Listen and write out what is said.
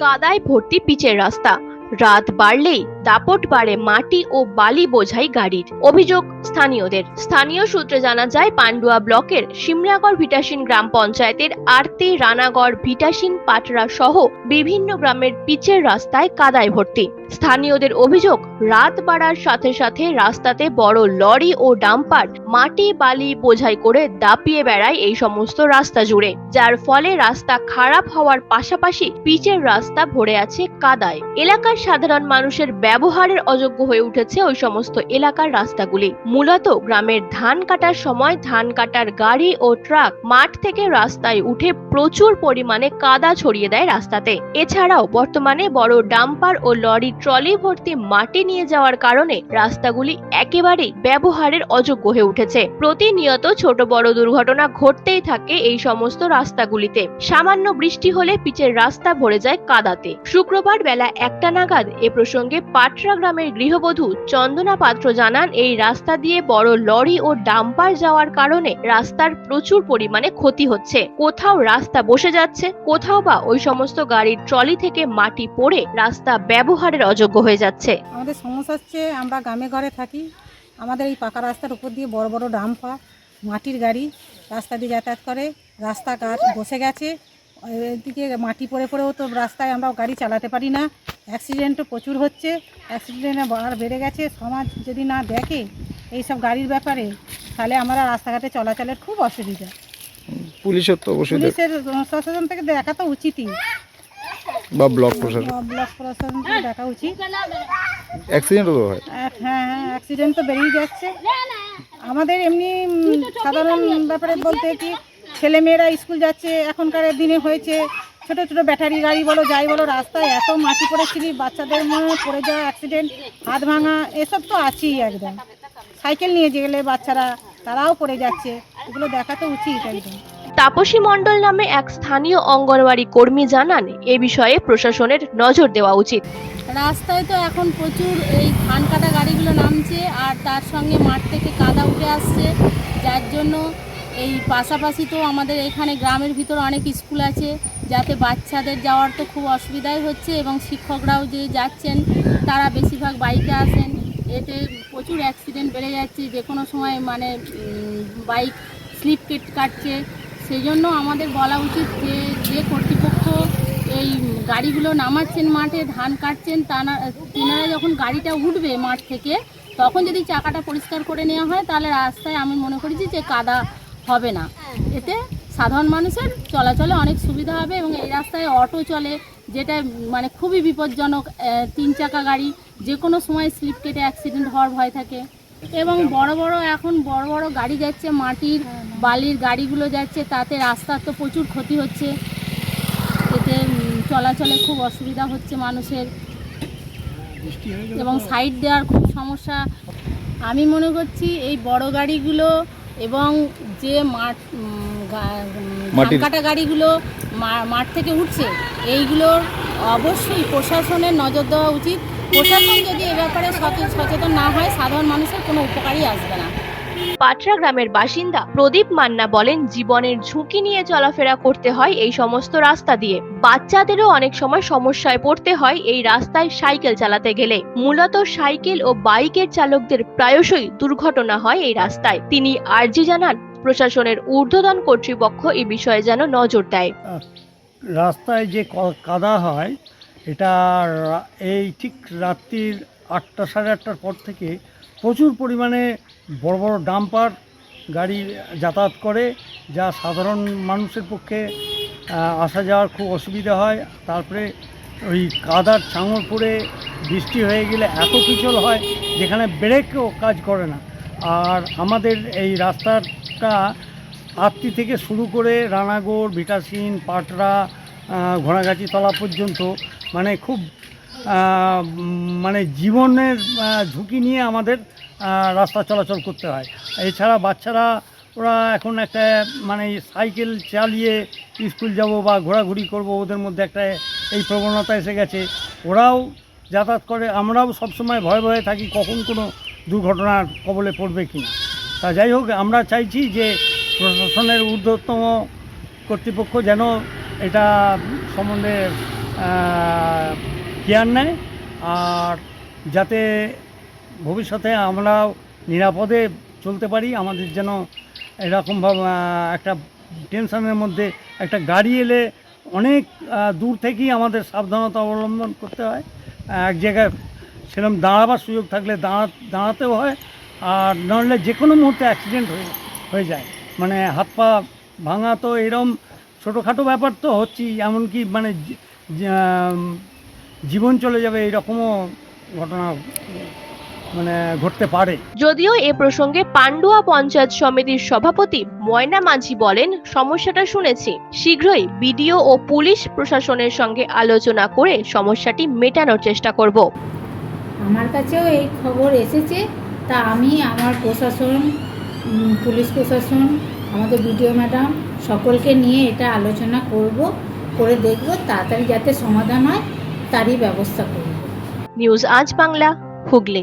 কাদায় ভর্তি পিচের রাস্তা। রাত বাড়লেই দাপট বাড়ে মাটি ও বালি বোঝাই গাড়ির। অভিযোগ স্থানীয়দের। স্থানীয় সূত্রে জানা যায়, পান্ডুয়া ব্লকের সিমলাগড় ভিটাসিন গ্রাম পঞ্চায়েতের আরতি, রানাগড় ভিটাসিন, পাটরা সহ বিভিন্ন গ্রামের পিচের রাস্তায় কাদায় ভর্তি। স্থানীয়দের অভিযোগ, রাত বাড়ার সাথে সাথে রাস্তাতে বড় লরি ও ডাম্পার মাটি বালি বোঝাই করে দাপিয়ে বেড়ায় এই সমস্ত রাস্তা জুড়ে, যার ফলে রাস্তা খারাপ হওয়ার পাশাপাশি পিচের রাস্তা ভরে আছে কাদায়। এলাকার সাধারণ মানুষের ব্যবহারের অযোগ্য হয়ে উঠেছে ওই সমস্ত এলাকার রাস্তাগুলি। মূলত গ্রামের ধান কাটার সময় ধান কাটার গাড়ি ও ট্রাক মাঠ থেকে রাস্তায় উঠে প্রচুর পরিমাণে কাদা ছড়িয়ে দেয় রাস্তাতে। এছাড়াও বর্তমানে বড় ডাম্পার ও লরি ট্রলি ভর্তি মাটি নিয়ে যাওয়ার কারণে রাস্তাগুলি একেবারেই ব্যবহারের অযোগ্য হয়ে উঠেছে। প্রতিনিয়ত ছোট বড় দুর্ঘটনা ঘটতেই থাকে এই সমস্ত রাস্তাগুলিতে। সামান্য বৃষ্টি হলে পিচের রাস্তা ভরে যায় কাদাতে। শুক্রবার বেলা একটা নাগাদ এ প্রসঙ্গে পাটরা গ্রামের গৃহবধূ চন্দনা পাত্র জানান, এই রাস্তা দিয়ে বড় লরি ও ডাম্পার যাওয়ার কারণে রাস্তার প্রচুর পরিমাণে ক্ষতি হচ্ছে। কোথাও রাস্তা বসে যাচ্ছে, কোথাও বা ওই সমস্ত গাড়ির ট্রলি থেকে মাটি পড়ে রাস্তা ব্যবহারের অযোগ্য হয়ে যাচ্ছে। আমাদের সমস্যা হচ্ছে, আমরা গ্রামে ঘরে থাকি, আমাদের এই পাকা রাস্তার উপর দিয়ে বড় বড় ডাম্পার, মাটির গাড়ি রাস্তা দিয়ে যাতায়াত করে, রাস্তাঘাট বসে গেছে, এদিকে মাটি পড়ে পড়েও তো রাস্তায় আমরা গাড়ি চালাতে পারি না। অ্যাক্সিডেন্টও প্রচুর হচ্ছে অ্যাক্সিডেন্ট আর বেড়ে গেছে সমাজ যদি না দেখে এইসব গাড়ির ব্যাপারে তাহলে আমরা রাস্তাঘাটে চলাচলের খুব অসুবিধা। পুলিশের তো অবশ্যই পুলিশের প্রশাসন থেকে দেখা তো উচিতই। বা ব্লক প্রশাসন। ব্লক প্রশাসন থেকে দেখা উচিত। অ্যাক্সিডেন্টও তো হয়। আর হ্যাঁ অ্যাক্সিডেন্ট তো বেড়েই যাচ্ছে। আমাদের এমনি সাধারণ ব্যাপারে বলতে কি ছেলে মেয়েরা স্কুল যাচ্ছে এখনকার দিনে হয়েছে ছোট ছোট ব্যাটারি গাড়ি বলো যাই বলো রাস্তায় এত মাটি পড়েছিলি বাচ্চাদের মনে পড়ে যাওয়া অ্যাক্সিডেন্ট হাত ভাঙা এসব তো আছেই একদম। সাইকেল নিয়ে গেলে বাচ্চারা তারাও পড়ে যাচ্ছে এগুলো দেখা তো উচিত একদম। তাপসী মণ্ডল নামে এক স্থানীয় অঙ্গনওয়াড়ি কর্মী জানান এ বিষয়ে প্রশাসনের নজর দেওয়া উচিত। রাস্তায় তো এখন প্রচুর এই ধান কাটা গাড়িগুলো নামছে আর তার সঙ্গে মাঠ থেকে কাদা উঠে আসছে যার জন্য এই পাশাপাশি তো আমাদের এখানে গ্রামের ভিতর অনেক স্কুল আছে, যাতে বাচ্চাদের যাওয়ার তো খুব অসুবিধাই হচ্ছে এবং শিক্ষকরাও যে যাচ্ছেন, তারা বেশিরভাগ বাইকে আসেন। এতে প্রচুর অ্যাক্সিডেন্ট বেড়ে যাচ্ছে, যে কোনো সময় মানে বাইক স্লিপ কেট কাটছে। সেই জন্য আমাদের বলা উচিত যে যে কর্তৃপক্ষ এই গাড়িগুলো নামাচ্ছেন মাঠে, ধান কাটছেন তারা তিনারা যখন গাড়িটা উঠবে মাঠ থেকে, তখন যদি চাকাটা পরিষ্কার করে নেওয়া হয়, তাহলে রাস্তায় আমি মনে করেছি যে কাদা হবে না। এতে সাধারণ মানুষের চলাচলে অনেক সুবিধা হবে এবং এই রাস্তায় অটো চলে, যেটা মানে খুবই বিপজ্জনক তিন চাকা গাড়ি যে কোনো সময় স্লিপ কেটে অ্যাক্সিডেন্ট হওয়ার ভয় থাকে। এবং বড় বড় এখন বড় বড় গাড়ি যাচ্ছে, মাটির বালির গাড়িগুলো যাচ্ছে, তাতে রাস্তার তো প্রচুর ক্ষতি হচ্ছে। এতে চলাচলে খুব অসুবিধা হচ্ছে মানুষের। এবং সাইড দেওয়ার খুব সমস্যা। আমি মনে করছি এই বড় গাড়িগুলো এবং যে মাঠ কাটা গাড়িগুলো মাঠ থেকে উঠছে এইগুলোর অবশ্যই প্রশাসনের নজর দেওয়া উচিত। প্রশাসন যদি এ ব্যাপারে সচে- সচেতন না হয় সাধারণ মানুষের কোনো উপকারই আসবে না। পাটরা গ্রামের বাসিন্দা প্রদীপ মান্না বলেন, জীবনের ঝুঁকি নিয়ে চলাফেরা করতে হয় এই সমস্ত রাস্তা দিয়ে। বাচ্চাদেরও অনেক সময় সমস্যায় পড়তে হয় এই রাস্তায় সাইকেল চালাতে গেলে। মূলত সাইকেল ও বাইকের চালকদের প্রায়শই দুর্ঘটনা হয় এই রাস্তায়। তিনি আর্জি জানান, প্রশাসনের ঊর্ধ্বতন কর্তৃপক্ষ এই বিষয়ে যেন নজর দেয়। রাস্তায় যে কাদা হয়, এটা এই ঠিক রাত্রির আটটা সাড়ে আটটার পর থেকে প্রচুর পরিমাণে বড় বড় ডাম্পার গাড়ি যাতায়াত করে যা সাধারণ মানুষের পক্ষে আসা যাওয়ার খুব অসুবিধা হয়। তারপরে ওই কাদার চাঙড় পড়ে বৃষ্টি হয়ে গেলে এত পিছল হয় যেখানে ব্রেকও কাজ করে না। আর আমাদের এই রাস্তাটা আত্মি থেকে শুরু করে রানাগড় বিকাশিন পাটরা আহ, ঘোড়াগাছি তলা পর্যন্ত মানে খুব মানে জীবনের ঝুঁকি নিয়ে আমাদের রাস্তা চলাচল করতে হয়। এছাড়া বাচ্চারা, ওরা এখন একটা মানে সাইকেল চালিয়ে স্কুল যাব বা ঘোরাঘুরি করব, ওদের মধ্যে একটা এই প্রবণতা এসে গেছে। ওরাও যাতায়াত করে। আমরাও সবসময় ভয়ে ভয়ে থাকি, কখন কোনো দুর্ঘটনার কবলে পড়বে কিনা তা যাই হোক, আমরা চাইছি যে প্রশাসনের ঊর্ধ্বতম কর্তৃপক্ষ যেন এটা সম্বন্ধে কেয়ার নেয়। আর যাতে ভবিষ্যতে আমরাও নিরাপদে চলতে পারি, আমাদের যেন এরকমভাবে একটা টেনশনের মধ্যে একটা গাড়ি এলে অনেক দূর থেকেই আমাদের সাবধানতা অবলম্বন করতে হয়। এক জায়গায় সেরকম দাঁড়াবার সুযোগ থাকলে দাঁড়া, দাঁড়াতেও হয়, আর নাহলে যে কোনো মুহূর্তে অ্যাক্সিডেন্ট হয়ে হয়ে যায়। মানে হাত পা ভাঙা তো এরম ছোটোখাটো ব্যাপার তো হচ্ছেই, এমনকি মানে জীবন চলে যাবে এইরকমও ঘটনা মানে ঘটতে পারে। যদিও এ প্রসঙ্গে পান্ডুয়া পঞ্চায়েত সমিতির সভাপতি ময়না মাঝি বলেন সমস্যাটা শুনেছি। শীঘ্রই বিডিও ও পুলিশ প্রশাসনের সঙ্গে আলোচনা করে সমস্যাটি মেটানোর চেষ্টা করব। আমার কাছেও এই খবর এসেছে। তা আমি আমার প্রশাসন পুলিশ প্রশাসন আমাদের বিডিও ম্যাডাম সকলকে নিয়ে এটা আলোচনা করব করে দেখব তাড়াতাড়ি যাতে সমাধান হয় তারই ব্যবস্থা করব। নিউজ আজ বাংলা হুগলি।